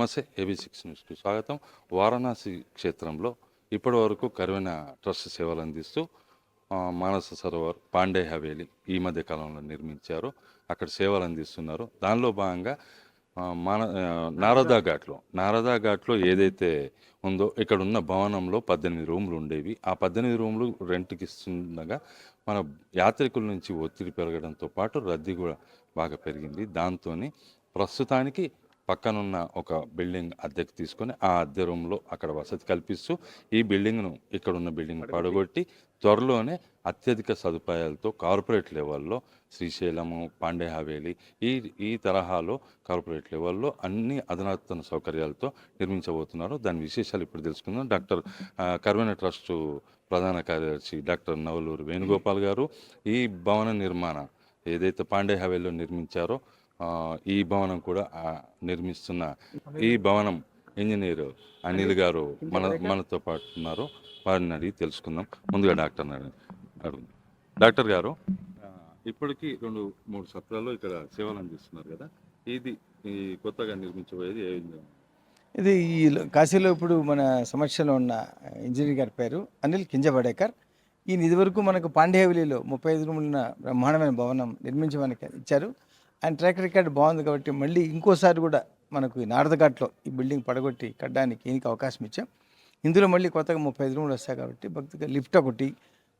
నమస్తే AB six న్యూస్కి స్వాగతం. వారణాసి క్షేత్రంలో ఇప్పటి వరకు కరువైన ట్రస్ట్ సేవలు అందిస్తూ మానస సరోవర్ పాండే హవేలి ఈ మధ్య కాలంలో నిర్మించారు. అక్కడ సేవలు అందిస్తున్నారు. దానిలో భాగంగా మాన నారదా ఘాట్లో నారదా ఘాట్లో ఏదైతే ఉందో ఇక్కడ ఉన్న భవనంలో పద్దెనిమిది రూములు ఉండేవి. ఆ పద్దెనిమిది రూములు రెంట్కి ఇస్తుండగా మన యాత్రికుల నుంచి ఒత్తిడి పెరగడంతో పాటు రద్దీ కూడా బాగా పెరిగింది. దాంతో ప్రస్తుతానికి పక్కనున్న ఒక బిల్డింగ్ అద్దెకు తీసుకొని ఆ అద్దె రూమ్లో అక్కడ వసతి కల్పిస్తూ ఈ బిల్డింగ్ను ఇక్కడ ఉన్న బిల్డింగ్ పడగొట్టి త్వరలోనే అత్యధిక సదుపాయాలతో కార్పొరేట్ లెవెల్లో శ్రీశైలము పాండే హవేలి ఈ ఈ తరహాలో కార్పొరేట్ లెవెల్లో అన్ని అధునాతన సౌకర్యాలతో నిర్మించబోతున్నారు. దాని విశేషాలు ఇప్పుడు తెలుసుకుందాం. డాక్టర్ కర్వెన ట్రస్ట్ ప్రధాన కార్యదర్శి డాక్టర్ నవలూరు వేణుగోపాల్ గారు ఈ భవన నిర్మాణ ఏదైతే పాండే హవేలీలో నిర్మించారో ఈ భవనం కూడా నిర్మిస్తున్న ఈ భవనం ఇంజనీర్ అనిల్ గారు మన మనతో పాటు ఉన్నారు. వారిని అడిగి తెలుసుకుందాం. ముందుగా డాక్టర్ అడుగు డాక్టర్ గారు ఇప్పటికీ రెండు మూడు సత్రాల్లో ఇక్కడ సేవలు అందిస్తున్నారు కదా. ఇది ఈ కొత్తగా నిర్మించబోయేది ఏ ఇది ఈ కాశీలో ఇప్పుడు మన సమస్యలో ఉన్న ఇంజనీర్ గారి పేరు అనిల్ కింజబడేకర్. ఈయన ఇదివరకు మనకు పాండ్యవలిలో ముప్పై ఐదు రూములున్న బ్రహ్మాండమైన భవనం నిర్మించడానికి ఇచ్చారు. ఆయన ట్రాక్ రికార్డ్ బాగుంది కాబట్టి మళ్ళీ ఇంకోసారి కూడా మనకు ఈ నారదఘాట్లో ఈ బిల్డింగ్ పడగొట్టి కట్టడానికి ఈయనకి అవకాశం ఇచ్చాం. ఇందులో మళ్ళీ కొత్తగా ముప్పై ఐదు రూములు వస్తాయి కాబట్టి భక్తిగా లిఫ్ట్ ఒకటి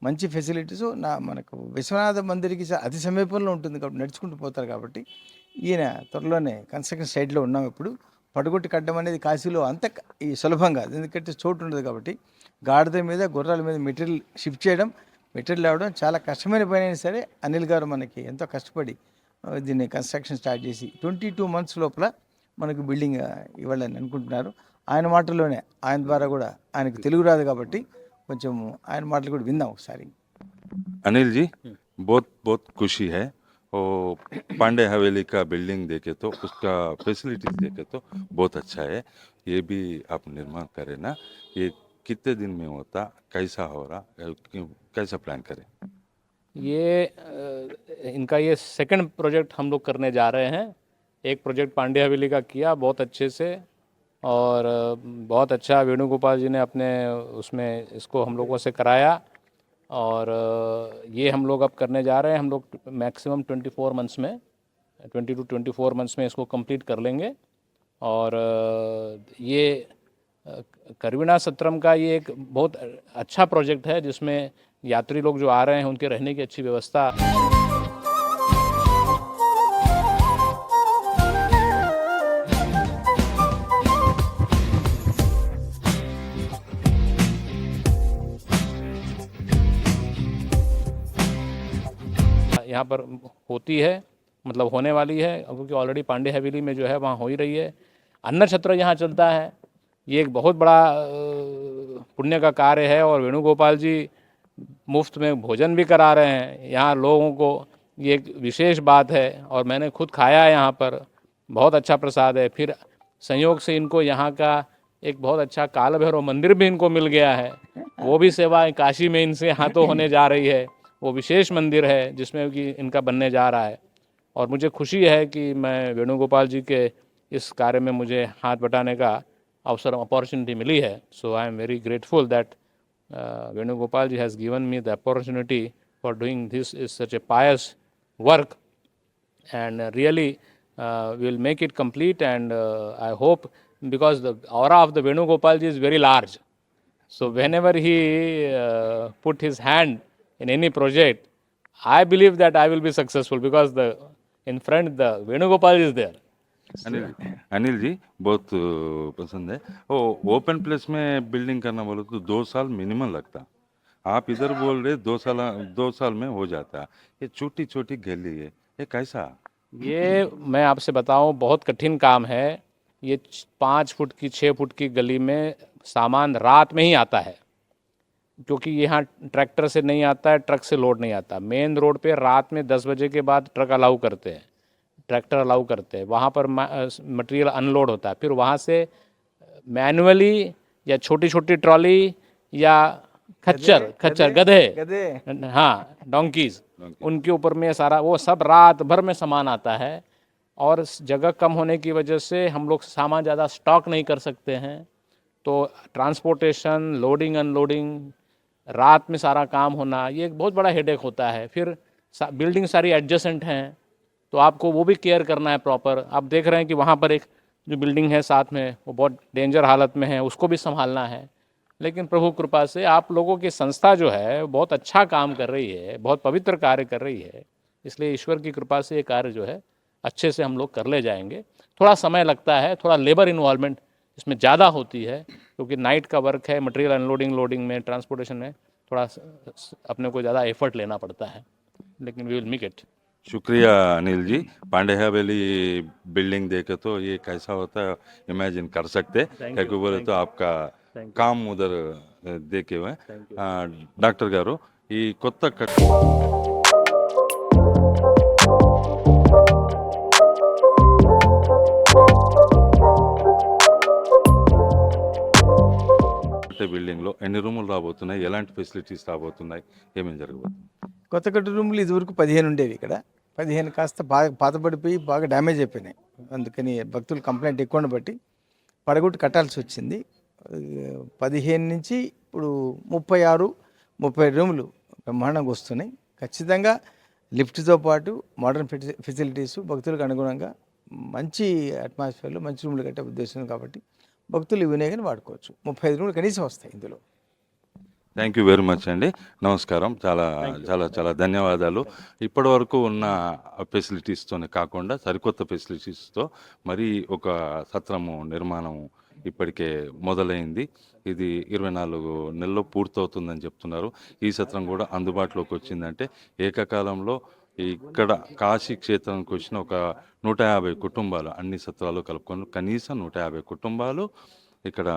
మంచి ఫెసిలిటీస్ నా మనకు విశ్వనాథ మందిరికి అతి సమీపంలో ఉంటుంది కాబట్టి నడుచుకుంటూ పోతారు కాబట్టి ఈయన త్వరలోనే కన్స్ట్రక్షన్ సైడ్లో ఉన్నాం ఇప్పుడు. పడగొట్టి కట్టడం అనేది కాశీలో అంత ఈ సులభంగా ఎందుకంటే చోటు ఉండదు కాబట్టి గాడిద మీద గుర్రాల మీద మెటీరియల్ షిఫ్ట్ చేయడం మెటీరియల్ రావడం చాలా కష్టమైన పని అయినా సరే అనిల్ గారు మనకి ఎంతో కష్టపడి దీన్ని కన్స్ట్రక్షన్ స్టార్ట్ చేసి ట్వంటీ టూ మంత్స్ లోపల మనకు బిల్డింగ్ ఆ, ఇవ్వాలని అనుకుంటున్నారు ఆయన మాటల్లోనే ఆయన ద్వారా కూడా ఆయనకు తెలుగు రాదు కాబట్టి కొంచెం ఆయన మాటలు కూడా విందాం ఒకసారి अनिल जी बहुत बहुत खुशी है और पांडे हवेली का बिल्डिंग देखे तो उसका फैसिलिटीज देखे तो बहुत अच्छा है ये भी आप निर्माण करें ना ये कितने दिन में होता कैसा हो रहा अ, क्यों- कैसा प्लान करें ये इनका ये सेकंड प्रोजेक्ट हम लोग करने जा रहे हैं। एक प्रोजेक्ट पांडे हवेली का किया बहुत अच्छे से और बहुत अच्छा वेणुगोपाल जी ने अपने उसमें इसको हम लोगों से कराया और ये हम लोग अब करने जा रहे हैं। हम लोग मैक्सिमम 24 मंथ्स में 20 टू 24 मंथ्स में इसको कंप्लीट कर लेंगे। और ये करवीणा सत्रम का ये एक बहुत अच्छा प्रोजेक्ट है जिसमें यात्री लोग जो आ रहे हैं, उनके रहने की अच्छी व्यवस्था। यहाँ पर होती है मतलब होने वाली है क्योंकि ऑलरेडी पांडे हवेली में जो है, वहाँ हो ही रही है। अन्न छत्र यहाँ चलता है। ये एक बहुत बड़ा पुण्य का कार्य है और वेणुगोपाल जी मुफ़्त में भोजन भी करा रहे हैं। यहाँ लोगों को ये एक विशेष बात है और मैंने खुद खाया है यहाँ पर। बहुत अच्छा प्रसाद है। फिर संयोग से इनको यहाँ का एक बहुत अच्छा काल भैरव मंदिर भी इनको मिल गया है। वो भी सेवा काशी में इनसे हाथों होने जा रही है। वो विशेष मंदिर है जिसमें कि इनका बनने जा रहा है। और मुझे खुशी है कि मैं वेणुगोपाल जी के इस कार्य में मुझे हाथ बटाने का अवसर, अपॉर्चुनिटी मिली है। So I am very grateful that uh, Venugopalji has given me the opportunity for doing this is such a pious work and uh, really uh, will make it complete and uh, I hope because the aura of the Venugopalji is very large. So whenever he uh, put his hand in any project, I believe that I will be successful because the in front the Venugopal is there. Anil Anil ji बहुत पसंद है। वो open place में building करना बोलो तो दो साल मिनिमम लगता। आप इधर बोल रहे दो साल दो साल में हो जाता। ये छोटी छोटी गली है। ये कैसा? ये मैं आपसे बताऊँ बहुत कठिन काम है। ये पाँच फुट की छः फुट की गली में सामान रात में ही आता है। क्योंकि यहाँ ट्रैक्टर से नहीं आता है ट्रक से लोड नहीं आता। मेन रोड पे रात में दस बजे के बाद ट्रक अलाउ करते हैं। ट्रैक्टर अलाउ करते हैं वहाँ पर मटेरियल अनलोड होता है। फिर वहाँ से मैनुअली या छोटी छोटी ट्रॉली या खच्चर खच्चर गधे। गधे। हाँ डोंकीज उनके ऊपर में सारा वो सब रात भर में सामान आता है और जगह कम होने की वजह से हम लोग सामान ज़्यादा स्टॉक नहीं कर सकते हैं। तो ट्रांसपोर्टेशन लोडिंग अनलोडिंग रात में सारा काम होना ये एक बहुत बड़ा हेडेक होता है। फिर सा, बिल्डिंग सारी एडजस्टेंट हैं। तो आपको वो भी केयर करना है प्रॉपर आप देख रहे हैं कि वहाँ पर एक जो बिल्डिंग है साथ में, वो बहुत डेंजर हालत में है, उसको भी संभालना है. लेकिन प्रभु कृपा से आप लोगों की संस्था जो है बहुत अच्छा काम कर रही है, बहुत पवित्र कार्य कर रही है. इसलिए ईश्वर की कृपा से ये कार्य जो है, अच्छे से हम लोग कर ले जाएँगे. थोड़ा समय लगता है, थोड़ा लेबर इन्वॉल्वमेंट इसमें ज़्यादा होती है, क्योंकि नाइट का वर्क है मटेरियल अनलोडिंग लोडिंग में ट्रांसपोर्टेशन में थोड़ा अपने को ज़्यादा एफर्ट लेना पड़ता है. लेकिन वी विल मेक इट शुक्रिया अनिल जी पांडे हवेली बिल्डिंग देखे तो ये कैसा होता है इमेजिन कर सकते क्योंकि बोले तो आपका काम उधर अ, देखे हुए ఆ, డాక్టర్ గారు ఈ కొత్త కట్టే బిల్డింగ్లో ఎన్ని రూములు రాబోతున్నాయి? ఎలాంటి ఫెసిలిటీస్ రాబోతున్నాయి? ఏమేమి జరగబోతుంది? కొత్త కట్టు రూములు ఇదివరకు పదిహేను ఉండేవి ఇక్కడ. పదిహేను కాస్త బాగా పాతబడిపోయి బాగా డ్యామేజ్ అయిపోయినాయి. అందుకని భక్తులు కంప్లైంట్ ఎక్కువని బట్టి పడగొట్టి కట్టాల్సి వచ్చింది. పదిహేను నుంచి ఇప్పుడు ముప్పై ఆరు ముప్పై రూములు బ్రహ్మాండంగా వస్తున్నాయి. ఖచ్చితంగా లిఫ్ట్తో పాటు మోడర్న్ ఫెసిలిటీస్ భక్తులకు అనుగుణంగా మంచి అట్మాస్ఫియర్లో మంచి రూములు కట్టే ఉద్దేశం కాబట్టి భక్తులు ఈ వినియోగాన్ని వాడుకోవచ్చు. ముప్పై ఐదు రూములు కనీసం వస్తాయి ఇందులో. థ్యాంక్ యూ వెరీ మచ్ అండి. నమస్కారం. చాలా చాలా చాలా ధన్యవాదాలు. ఇప్పటి వరకు ఉన్న ఫెసిలిటీస్తోనే కాకుండా సరికొత్త ఫెసిలిటీస్తో మరి ఒక సత్రము నిర్మాణం ఇప్పటికే మొదలైంది. ఇది ఇరవై నాలుగు నెలల్లో పూర్తవుతుందని చెప్తున్నారు. ఈ సత్రం కూడా అందుబాటులోకి వచ్చిందంటే ఏకకాలంలో ఇక్కడ కాశీ క్షేత్రానికి వచ్చిన ఒక నూట యాభై కుటుంబాలు అన్ని సత్రాలు కలుపుకొని కనీసం నూట యాభై కుటుంబాలు ఇక్కడ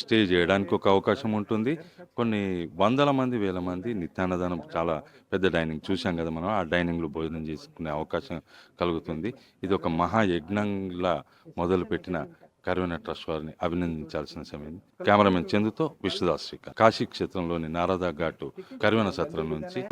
స్టే చేయడానికి ఒక అవకాశం ఉంటుంది. కొన్ని వందల మంది వేల మంది నిత్యాన్నదానం చాలా పెద్ద డైనింగ్ చూసాం కదా మనం ఆ డైనింగ్లో భోజనం చేసుకునే అవకాశం కలుగుతుంది. ఇది ఒక మహాయజ్ఞంలా మొదలుపెట్టిన కరుణ ట్రస్ట్ వారిని అభినందించాల్సిన సమయం. కెమెరామెన్ చందుతో విష్ణుదాస్ శ్రీకాంత్. కాశీ క్షేత్రంలోని నారదా ఘాటు కరువన సత్రం నుంచి